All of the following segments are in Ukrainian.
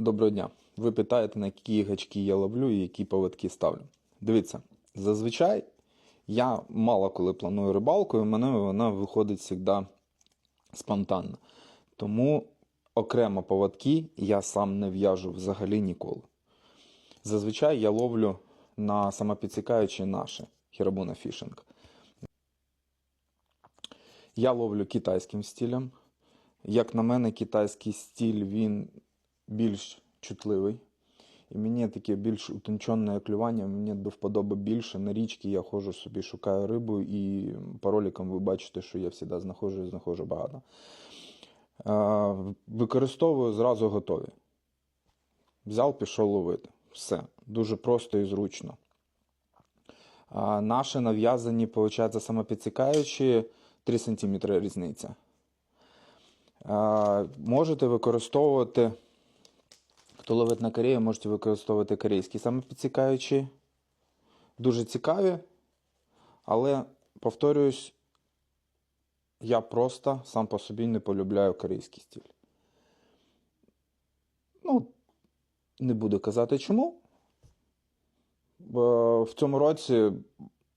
Доброго дня. Ви питаєте, на які гачки я ловлю і які поводки ставлю. Дивіться, зазвичай я мало коли планую рибалку, і в мене вона виходить завжди спонтанно. Тому окремо поводки я сам не в'яжу взагалі ніколи. Зазвичай я ловлю на самопідсікаючі наші хірабуна фішинг. Я ловлю китайським стилем. Як на мене, китайський стиль він більш чутливий. І мені таке більш утончене клювання, мені до вподоби більше. На річці я ходжу собі, шукаю рибу, і по ви бачите, що я завжди знаходжу і знаходжу багато. Використовую зразу готові. Взяв, пішов ловити. Все. Дуже просто і зручно. Наші нав'язані, виходить, самопідсікаючі 3 см різниця. Можете використовувати, хто ловить на Кореї, можете використовувати корейські самопідсікаючі. Дуже цікаві, але, повторююсь, я просто сам по собі не полюбляю корейський стиль. Ну, не буду казати чому. В цьому році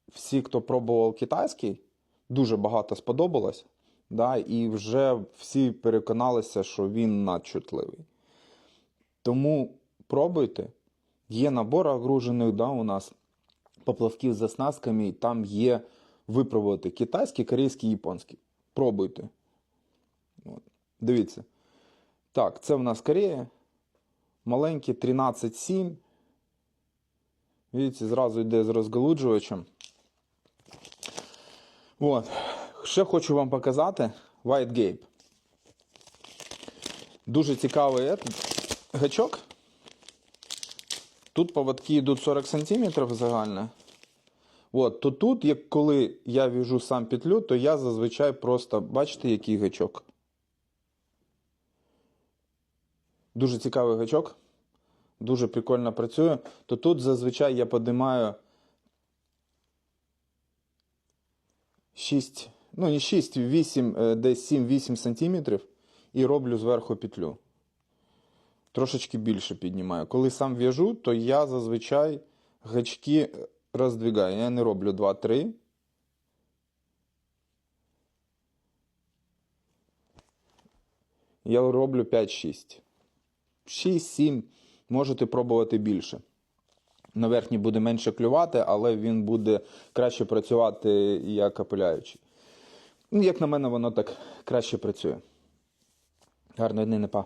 всі, хто пробував китайський, дуже багато сподобалось. Да, і вже всі переконалися, що він надчутливий. Тому пробуйте. Є набор огружених да, у нас поплавків з оснастками, там є випробувати китайський, корейський, японський. Пробуйте. От. Дивіться. Так, це в нас Корея. Маленький 13,7. Видите, зразу йде з розгалуджувачем. От. Ще хочу вам показати White Gape. Дуже цікавий этот гачок. Тут поводки йдуть 40 см загально. От, то тут, як коли я в'яжу сам петлю, то я зазвичай просто, бачите, який гачок. Дуже цікавий гачок. Дуже прикольно працює. То тут зазвичай я подимаю 6, ну не 6, 8, е, десь 7-8 сантиметрів і роблю зверху петлю. Трошечки більше піднімаю. Коли сам в'яжу, то я зазвичай гачки роздвигаю. Я не роблю 2-3. Я роблю 5-6. 6-7. Можете пробувати більше. На верхній буде менше клювати, але він буде краще працювати як апеляючий. Ну, як на мене, воно так краще працює. Гарної дни, не па.